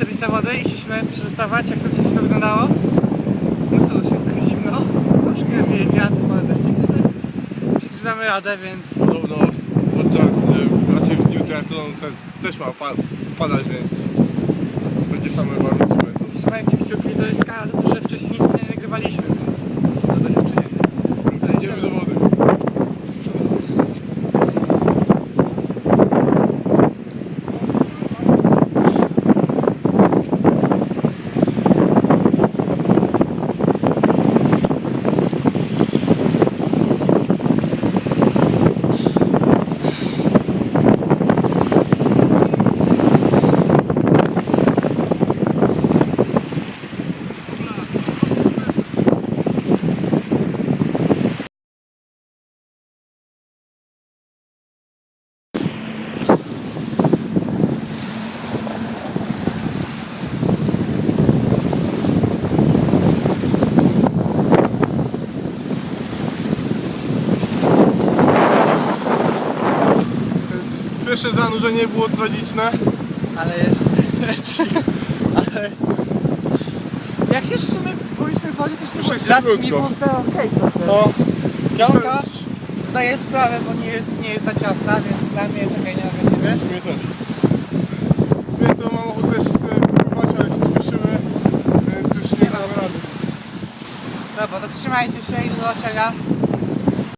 i chcieliśmy przetestować, jak to wszystko wyglądało. No cóż, jest trochę zimno, troszkę wieje wiatr, pada deszczyk. Przecież damy radę, więc Podobno w- podczas, e, w- znaczy w dniu triathlonu te, też ma pa, padać, więc takie same warunki będą. trzymajcie kciuki. To jest skala za to, że wcześniej nie nagrywaliśmy, więc za doświadczenie. Idziemy do wody. Więc pierwsze zanurzenie było tragiczne. Ale jest. Ale... Jak się w sumie byliśmy w wodzie, też nie było Wszyscy krótko. nie było to okej trochę. No, zdaję sprawę, bo nie jest, nie jest za ciasna, więc dla mnie jest okej, nie dla ciebie. mnie też. W sumie to mam ochotę jeszcze sobie pływać, ale się śpieszymy, więc już nie damy rady. Dobra, to trzymajcie się i do zobaczenia